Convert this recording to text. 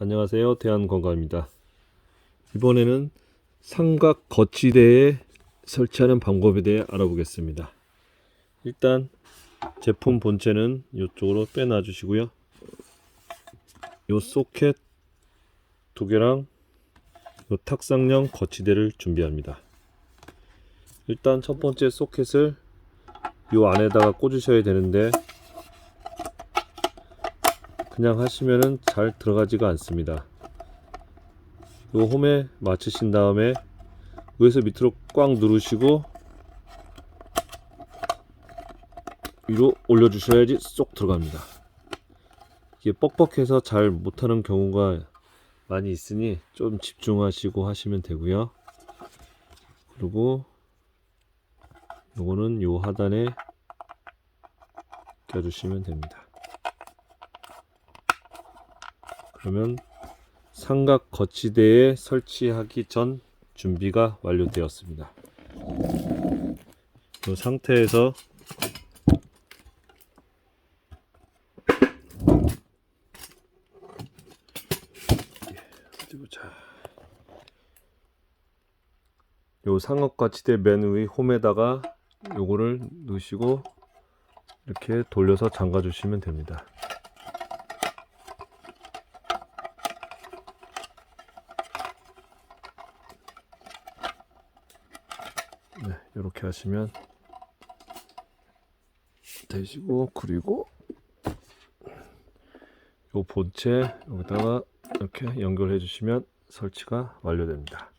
안녕하세요. 대한건강입니다. 이번에는 삼각 거치대에 설치하는 방법에 대해 알아보겠습니다. 일단 제품 본체는 이쪽으로 빼놔 주시고요. 이 소켓 두 개랑 이 탁상형 거치대를 준비합니다. 일단 첫 번째 소켓을 이 안에다가 꽂으셔야 되는데 그냥 하시면은 잘 들어가지가 않습니다. 요 홈에 맞추신 다음에 위에서 밑으로 꽉 누르시고 위로 올려주셔야지 쏙 들어갑니다. 이게 뻑뻑해서 잘 못하는 경우가 많이 있으니 좀 집중하시고 하시면 되고요. 그리고 요거는 요 하단에 껴주시면 됩니다. 그러면 삼각 거치대에 설치하기 전 준비가 완료되었습니다. 이 상태에서. 요 상업 거치대 맨 위 홈에다가 요거를 넣으시고 이렇게 돌려서 잠가 주시면 됩니다. 네, 이렇게 하시면 되시고 그리고 요 본체 여기다가 이렇게 연결해 주시면 설치가 완료됩니다.